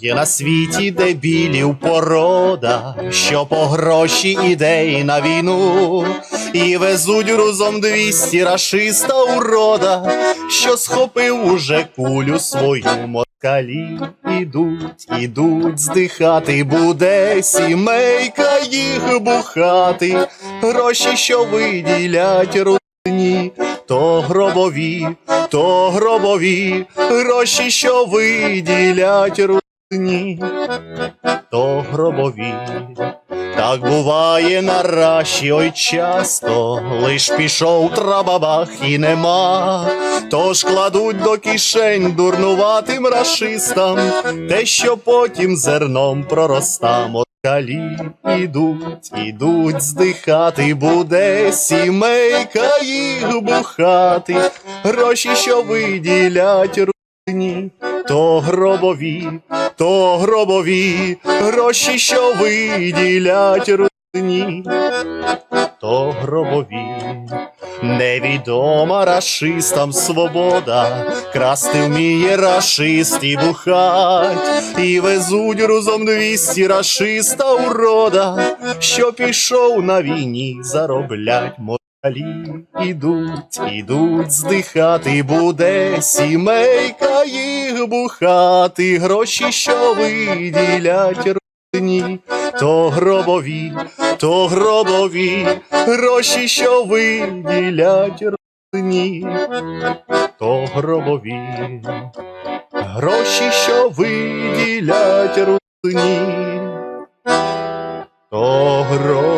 Є на світі дебілів порода, що по гроші іде і на війну, і везуть грузом двісті рашиста урода, що схопив уже кулю свою москалі. Ідуть, ідуть здихати, буде сімейка їх бухати, гроші, що виділять рудні, то гробові, то гробові, гроші, що виділять рудні, то гробові. Так буває на раші, ой часто, лиш пішов трабабах і нема, тож кладуть до кишень дурнуватим рашистам, те, що потім зерном пророста. Москалі ідуть, ідуть здихати, буде сімейка їх бухати, гроші, що виділять рудні, то гробові, то гробові, гроші, що виділять рудні, то гробові. Невідома рашистам свобода, красти вміє рашист і бухать, і везуть грузом двісті рашиста урода, що пішов на війні зароблять москалі. Ідуть, ідуть здихати, буде сімейка їх бухати, гроші, що виділять родині, то гробові, то гробові, гроші, що виділять родині, то гробові, гроші, що виділять родині, то гробові.